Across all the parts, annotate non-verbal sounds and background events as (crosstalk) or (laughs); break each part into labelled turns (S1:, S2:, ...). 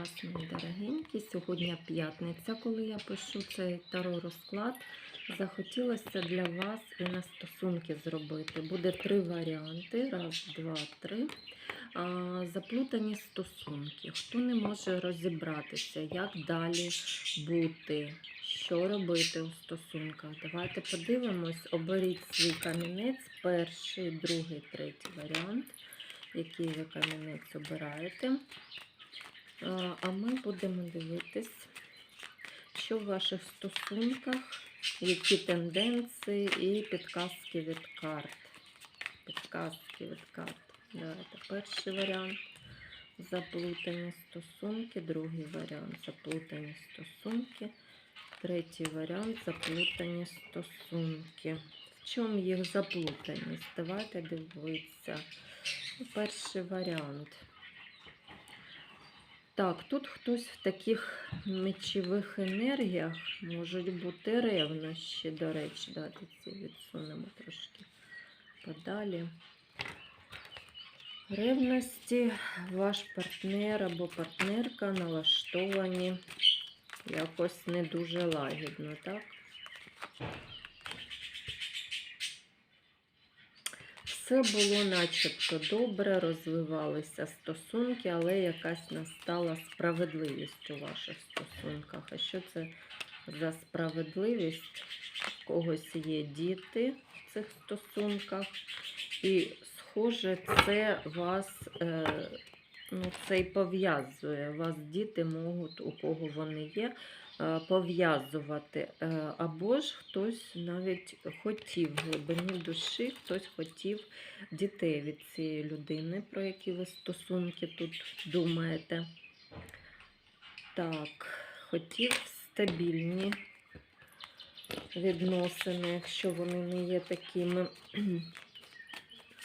S1: вас, мої дорогенькі. Сьогодні п'ятниця, коли я пишу цей таро розклад. Захотілося для вас і на стосунки зробити. Буде три варіанти: раз, два, три. А, Заплутані стосунки. Хто не може розібратися, як далі бути, що робити у стосунках. Давайте подивимось, оберіть свій камінець, перший, другий, третій варіант який ви камінець обираєте. А ми будемо дивитись, що в ваших стосунках, які тенденції і підказки від карт. Підказки від карт. Давайте перший варіант. Заплутані стосунки, другий варіант заплутані стосунки, третій варіант заплутані стосунки. В чому їх заплутаність? Давайте дивитися. Перший варіант. Так, тут хтось в таких мечових енергіях можуть бути ревнощі, до речі, давайте ці відсунемо трошки подалі. Ревності ваш партнер або партнерка налаштовані якось не дуже лагідно, так? Все було начебто добре, розвивалися стосунки, але якась настала справедливість у ваших стосунках. А що це за справедливість? У когось є діти в цих стосунках, і, схоже, це вас е, ну, це і пов'язує. Вас діти можуть, у кого вони є, пов'язувати. Е, Або ж хтось навіть хотів в глибині душі, хтось хотів дітей від цієї людини, про які ви стосунки тут думаєте. Так, хотів стабільні відносини, якщо вони не є такими. (clears throat)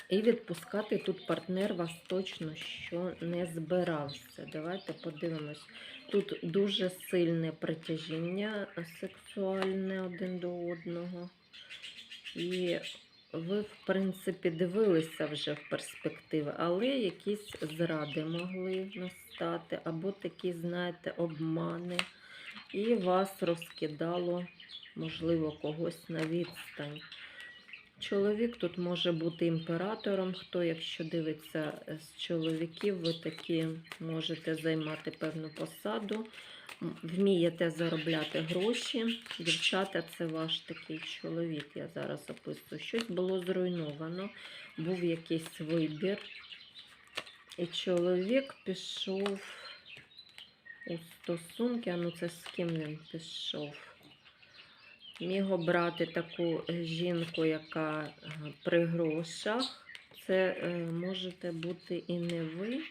S1: І відпускати тут партнер вас точно що не збирався. Давайте подивимось. Тут дуже сильне притяжіння сексуальне один до одного. І ви, в принципі, дивилися вже в перспективи, але якісь зради могли настати, або такі, знаєте, обмани. І вас розкидало, можливо, когось на відстань. Чоловік тут може бути імператором. Хто, якщо дивиться з чоловіків, ви такі можете займати певну посаду, вмієте заробляти гроші. Дівчата, це ваш такий чоловік. Я зараз описую. Щось було зруйновано, був якийсь вибір. І чоловік пішов у стосунки. А ну це з ким він пішов? Міг обрати таку жінку, яка е, при грошах. Це е, можете бути і не ви. Е,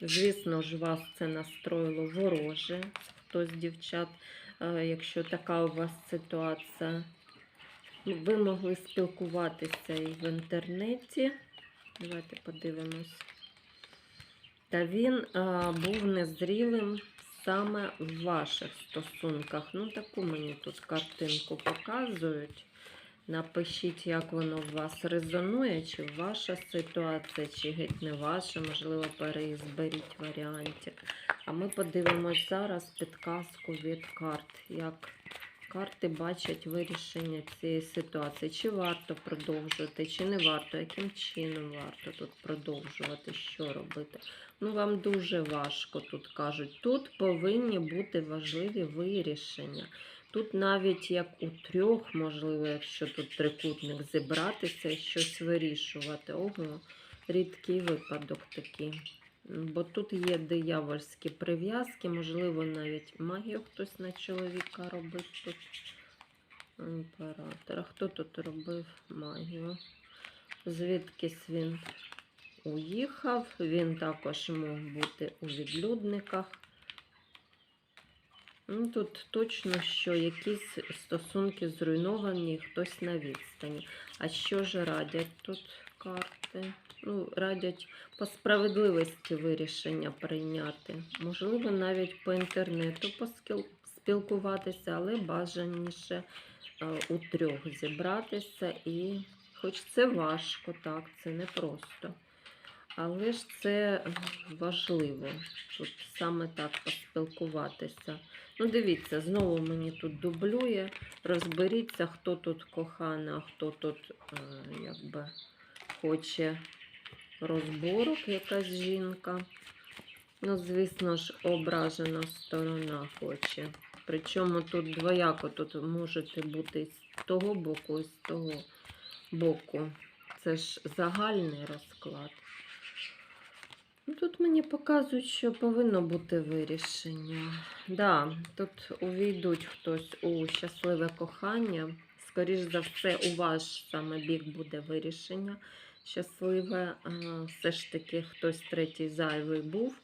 S1: Звісно ж, вас це настроїло вороже. Хтось дівчат, якщо така у вас ситуація, ви могли спілкуватися і в інтернеті. Давайте подивимось. Та він був незрілим саме в ваших стосунках. Ну, таку мені тут картинку показують. Напишіть, як воно в вас резонує, чи ваша ситуація, чи геть не ваша, можливо, переізберіть варіантів. А ми подивимось зараз підказку від карт, як карти бачать вирішення цієї ситуації. Чи варто продовжувати, чи не варто, яким чином варто тут продовжувати, що робити. Ну, вам дуже важко тут кажуть. Тут повинні бути важливі вирішення. Тут навіть як у трьох, можливо, якщо тут трикутник зібратися і щось вирішувати. Ого, рідкий випадок такий. Бо тут є диявольські прив'язки, можливо, навіть магію хтось на чоловіка робить тут. Імператор. А хто тут робив магію? Звідкись він уїхав. Він також мог бути у відлюдниках. Ну, Тут точно, що якісь стосунки зруйновані, хтось на відстані. А що ж радять тут карти? Ну, радять по справедливості вирішення прийняти. Можливо, навіть по інтернету поскіл- спілкуватися, але бажаніше е, у трьох зібратися. І, хоч це важко, так, це непросто. Але ж це важливо. Тут саме так поспілкуватися. Ну, дивіться, знову мені тут дублює. Розберіться, хто тут кохана, хто тут е, якби хоче розборок, якась жінка. Ну, звісно ж, ображена сторона хоче. Причому тут двояко, тут можете бути з того боку, і з того боку. Це ж загальний розклад. Ну, Тут мені показують, що повинно бути вирішення. Да, тут увійдуть хтось у щасливе кохання. Скоріш за все, у ваш саме бік буде вирішення щасливе. Все ж таки хтось третій зайвий був,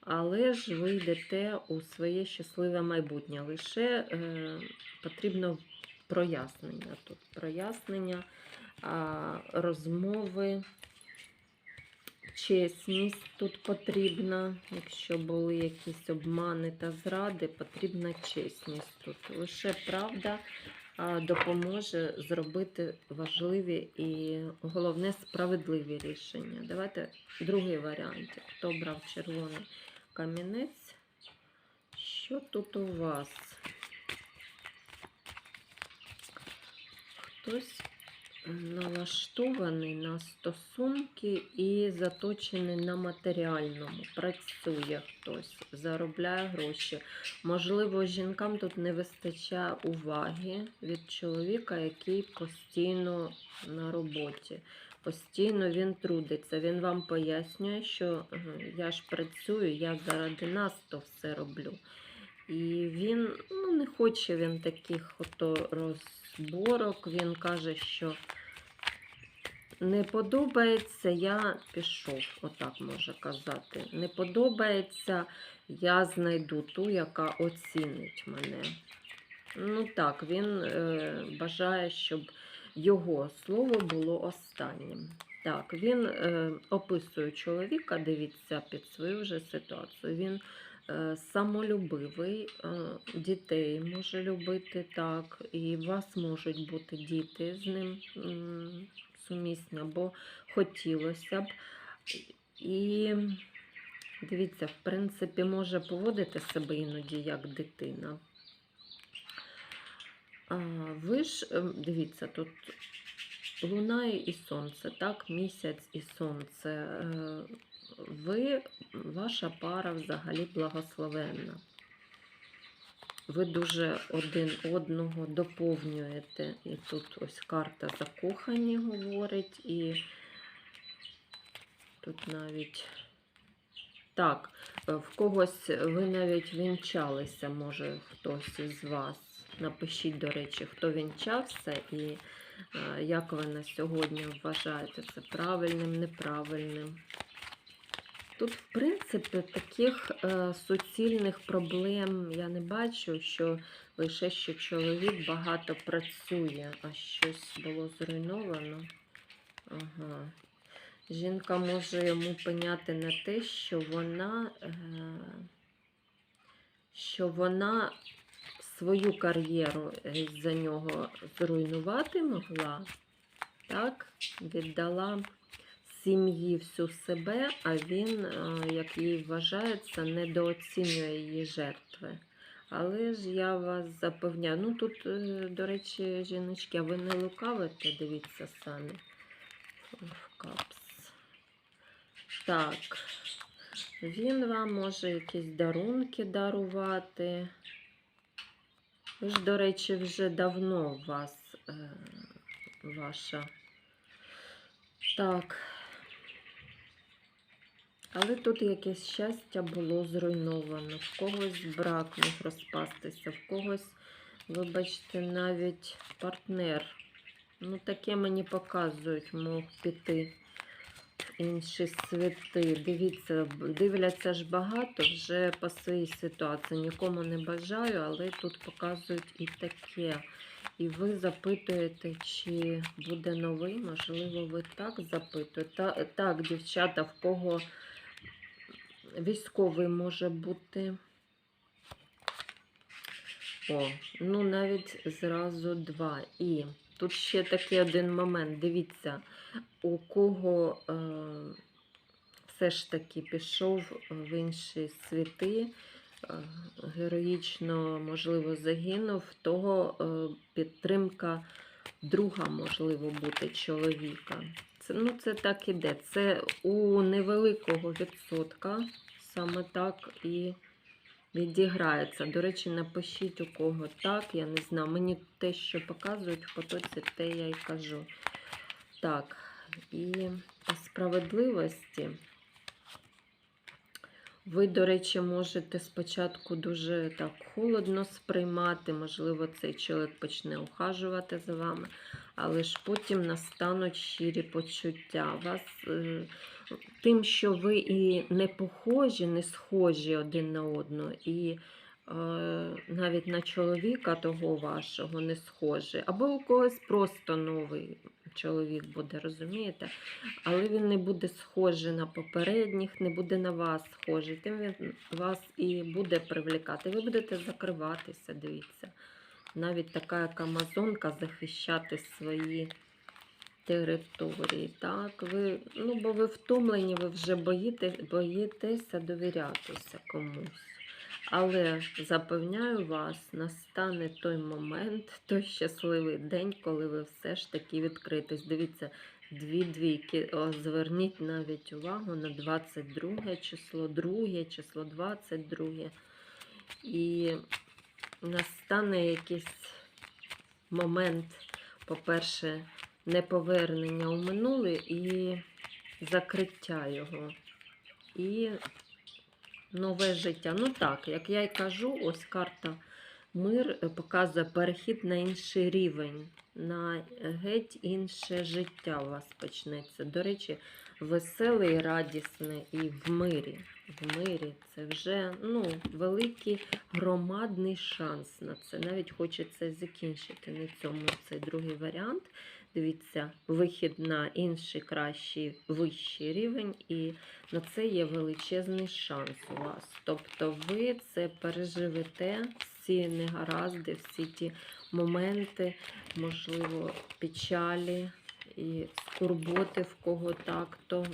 S1: але ж ви йдете у своє щасливе майбутнє. Лише е, потрібно прояснення тут. Прояснення, розмови. Чесність тут потрібна. Якщо були якісь обмани та зради, потрібна чесність тут. Лише правда допоможе зробити важливі і головне справедливі рішення. Давайте другий варіант. Хто брав червоний камінець? Що тут у вас? Хтось налаштований на стосунки і заточений на матеріальному. Працює хтось, заробляє гроші. Можливо, жінкам тут не вистачає уваги від чоловіка, який постійно на роботі. Постійно він трудиться. Він вам пояснює, що я ж працюю, я заради нас то все роблю. І він ну, не хоче він таких ото розборок. Він каже, що не подобається, я пішов, отак може казати. Не подобається, я знайду ту, яка оцінить мене. Ну так, він е, бажає, щоб його слово було останнім. Так, він е, описує чоловіка, дивіться під свою вже ситуацію. Він самолюбивий, е, дітей може любити так, і у вас можуть бути діти з ним сумісні, або хотілося б. І дивіться, в принципі, може поводити себе іноді як дитина. Ви ж, ем, дивіться, тут луна і сонце, так, місяць і сонце. Ви, ваша пара взагалі благословенна. Ви дуже один одного доповнюєте. І тут ось карта закохані говорить, і тут навіть так, в когось ви навіть вінчалися, може хтось із вас. Напишіть, до речі, хто вінчався і е, як ви на сьогодні вважаєте це правильним, неправильним. Тут, в принципі, таких е, суцільних проблем я не бачу, що лише що чоловік багато працює, а щось було зруйновано. Ага. Жінка може йому пеняти на те, що вона, е, що вона свою кар'єру е, за нього зруйнувати могла, так, віддала сім'ї всю себе, а він, е, як їй вважається, недооцінює її жертви. Але ж я вас запевняю, ну тут, е, до речі, жіночки, а ви не лукавите, дивіться самі. Капс. Так, він вам може якісь дарунки дарувати. Ви ж, до речі, вже давно у вас е, ваша. Так. Але тут якесь щастя було зруйновано. В когось брак міг розпастися, в когось, вибачте, навіть партнер. Ну, таке мені показують, мог піти в інші світи. Дивіться, дивляться ж багато вже по своїй ситуації. Нікому не бажаю, але тут показують і таке. І ви запитуєте, чи буде новий, можливо, ви так запитуєте. Та, так, дівчата, в кого військовий може бути. О, ну навіть зразу два. І тут ще такий один момент. Дивіться, у кого е, все ж таки пішов в інші світи, е, героїчно, можливо, загинув, того е, підтримка друга, можливо, бути чоловіка. Це, ну, це так іде. Це у невеликого відсотка саме так і відіграється. До речі, напишіть у кого так, я не знаю. Мені те, що показують в потоці, те я й кажу. Так, і по справедливості. Ви, до речі, можете спочатку дуже так холодно сприймати, можливо, цей чоловік почне ухажувати за вами, але ж потім настануть щирі почуття. Вас е, тим, що ви і не похожі, не схожі один на одного, і е, навіть на чоловіка того вашого не схожі, або у когось просто новий чоловік буде, розумієте? Але він не буде схожий на попередніх, не буде на вас схожий. Тим він вас і буде привлікати. Ви будете закриватися, дивіться. Навіть така, як Амазонка, захищати свої території. Так, ви, ну, бо ви втомлені, ви вже боїте, боїтеся довірятися комусь. Але запевняю вас, настане той момент, той щасливий день, коли ви все ж таки відкритесь. Дивіться, дві двійки. О, зверніть навіть увагу на 22 число, 2 число, 22. І настане якийсь момент, по-перше, неповернення у минуле і закриття його. І нове життя. Ну так, як я й кажу, ось карта мир е, показує перехід на інший рівень, на геть інше життя у вас почнеться. До речі, веселе і радісне і в мирі. В мирі це вже ну, великий громадний шанс на це. Навіть хочеться закінчити на цьому цей другий варіант. Дивіться, вихід на інший кращий вищий рівень, і на це є величезний шанс у вас. Тобто ви це переживете, всі негаразди, всі ті моменти, можливо, печалі і скорботи в кого так, то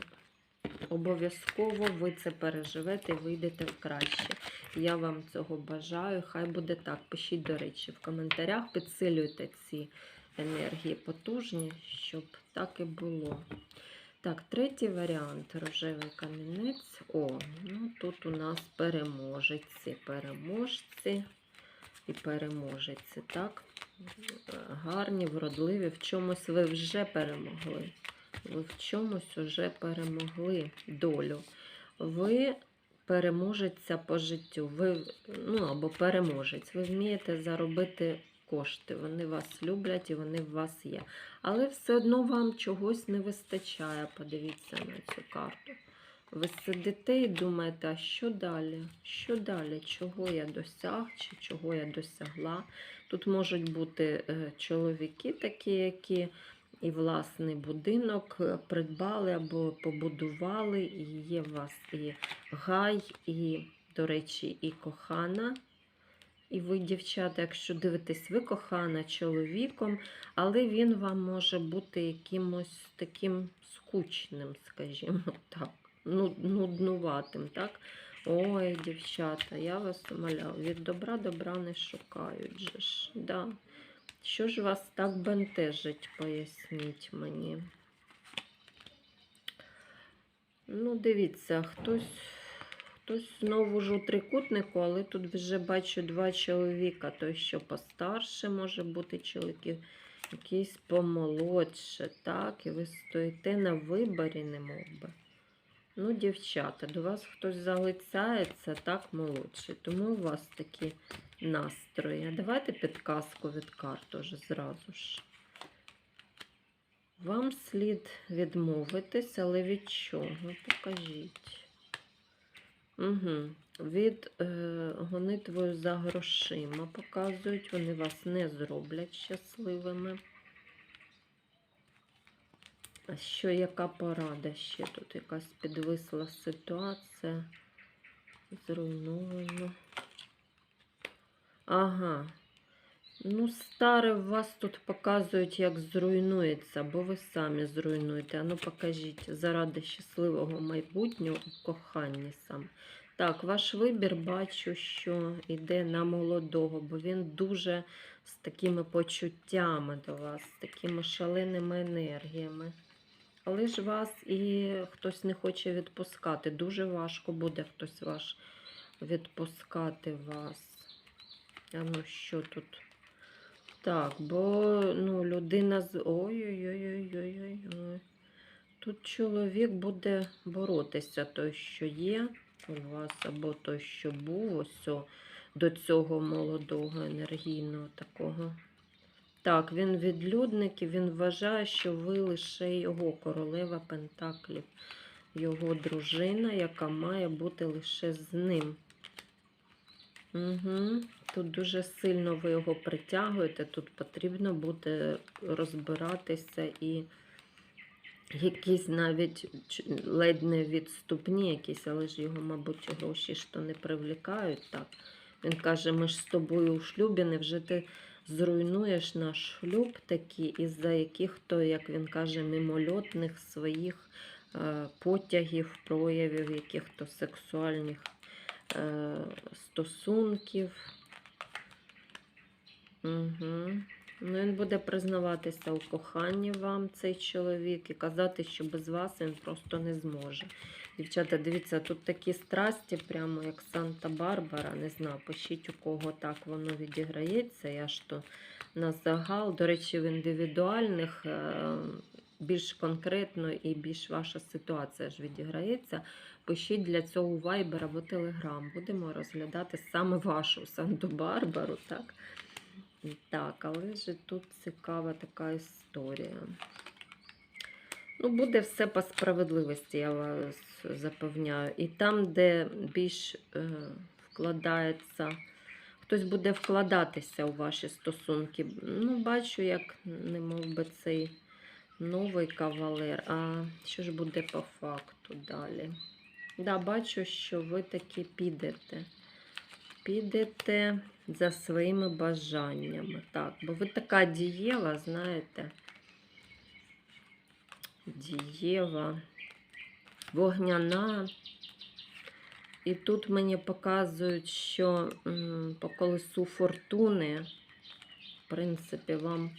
S1: обов'язково ви це переживете і вийдете в краще. Я вам цього бажаю. Хай буде так. Пишіть, до речі, в коментарях, підсилюйте ці енергії потужні, щоб так і було. Так, третій варіант рожевий камінець. О, ну тут у нас переможеці, переможці і переможеці. Так, гарні, вродливі. В чомусь ви вже перемогли. Ви в чомусь вже перемогли долю. Ви переможеця по життю. Ви, ну або переможець. Ви вмієте заробити кошти. Вони вас люблять і вони в вас є. Але все одно вам чогось не вистачає. Подивіться на цю карту. Ви сидите і думаєте, а що далі? Що далі? Чого я досяг, чи чого я досягла? Тут можуть бути е, чоловіки такі, які і власний будинок е, придбали або побудували, і є у вас і гай, і, до речі, і кохана. І ви, дівчата, якщо дивитесь, ви кохана чоловіком, але він вам може бути якимось таким скучним, скажімо (laughs) так, ну, нуднуватим. так? Ой, дівчата, я вас умоляю, від добра добра не шукають же ж. Да. Що ж вас так бентежить, поясніть мені. Ну, дивіться, хтось хтось знову ж у трикутнику, але тут вже бачу два чоловіка. Той, що постарше може бути чоловік, якийсь помолодше, так, і ви стоїте на виборі, не мов би. Ну, дівчата, до вас хтось залицяється, так, молодший. Тому у вас такі настрої. Давайте підказку від карт уже зразу ж. Вам слід відмовитись, але від чого? Покажіть. Угу. Від е, гонитвою за грошима показують, вони вас не зроблять щасливими. А що, яка порада ще? Тут якась підвисла ситуація. Зруйновано. Ага. Ну, старе вас тут показують, як зруйнується, бо ви самі зруйнуєте. А ну покажіть заради щасливого майбутнього у коханні сам. Так, ваш вибір бачу, що йде на молодого, бо він дуже з такими почуттями до вас, з такими шаленими енергіями. Але ж вас і хтось не хоче відпускати. Дуже важко буде хтось ваш відпускати вас. А ну що тут? Так, бо ну, людина з. Ой-ой-ой-ой-ой-ой. Тут чоловік буде боротися той, що є у вас, або той, що був ось до цього молодого, енергійного такого. Так, він відлюдник і він вважає, що ви лише його королева Пентаклів, його дружина, яка має бути лише з ним. Угу. Тут дуже сильно ви його притягуєте, тут потрібно буде розбиратися і якісь навіть ледь не відступні якісь, але ж його, мабуть, гроші то не привлікають. Так. Він каже, ми ж з тобою у шлюбі, невже ти зруйнуєш наш шлюб такий, із-за яких то, як він каже, мимольотних своїх е, потягів, проявів, яких-то сексуальних стосунків. Угу. Ну, він буде признаватися у коханні вам, цей чоловік, і казати, що без вас він просто не зможе. Дівчата, дивіться, тут такі страсті, прямо як Санта-Барбара. Не знаю, пишіть, у кого так воно відіграється. Я ж то на загал. До речі, в індивідуальних е, більш конкретно і більш ваша ситуація ж відіграється. Пишіть для цього Viber або Telegram. Будемо розглядати саме вашу Санту-Барбару, так? Так, але ж тут цікава така історія. Ну, буде все по справедливості, я вас запевняю. І там, де більш е, вкладається, хтось буде вкладатися у ваші стосунки. Ну, бачу, як не мов би цей новий кавалер. А що ж буде по факту далі? Да, бачу, що ви таки підете. Підете за своїми бажаннями. Так, бо ви така дієва, знаєте. Дієва, вогняна. І тут мені показують, що по колесу фортуни, в принципі, вам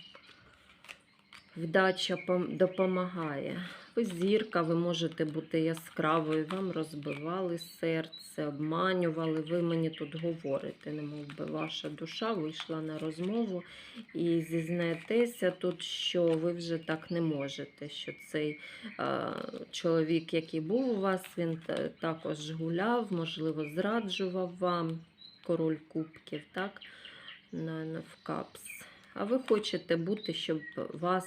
S1: вдача допомагає. Ви зірка, ви можете бути яскравою, вам розбивали серце, обманювали. Ви мені тут говорите, немов би ваша душа вийшла на розмову і зізнаєтеся тут, що ви вже так не можете. Що цей а, чоловік, який був у вас, він також гуляв, можливо, зраджував вам король кубків, так? В капс. А ви хочете бути, щоб вас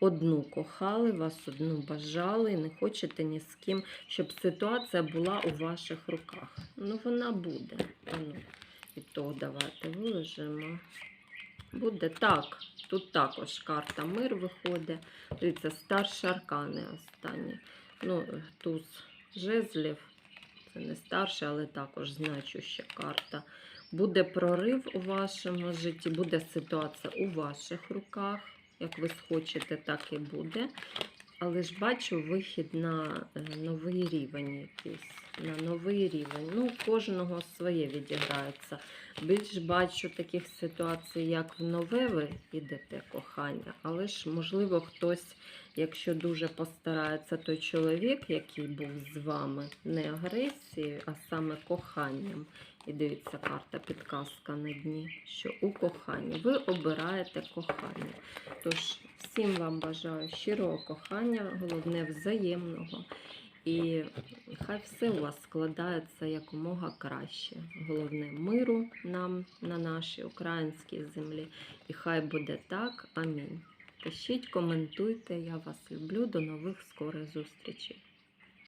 S1: одну кохали, вас одну бажали, і не хочете ні з ким, щоб ситуація була у ваших руках. Ну, вона буде. А ну, і то давайте виложимо. Буде так. Тут також карта мир виходить. Дивіться, старші аркани останні. Ну, туз жезлів. Це не старша, але також значуща карта. Буде прорив у вашому житті, буде ситуація у ваших руках. Як ви схочете, так і буде. Але ж бачу вихід на е, новий рівень якийсь. На новий рівень. Ну, кожного своє відіграється. Більш бачу таких ситуацій, як в нове ви йдете кохання, але ж, можливо, хтось, якщо дуже постарається той чоловік, який був з вами, не агресією, а саме коханням. І дивіться, карта підказка на дні, що у коханні ви обираєте кохання. Тож всім вам бажаю щирого кохання, головне взаємного. І хай все у вас складається якомога краще. Головне миру нам на нашій українській землі. І хай буде так. Амінь. Пишіть, коментуйте. Я вас люблю. До нових скорих зустрічей.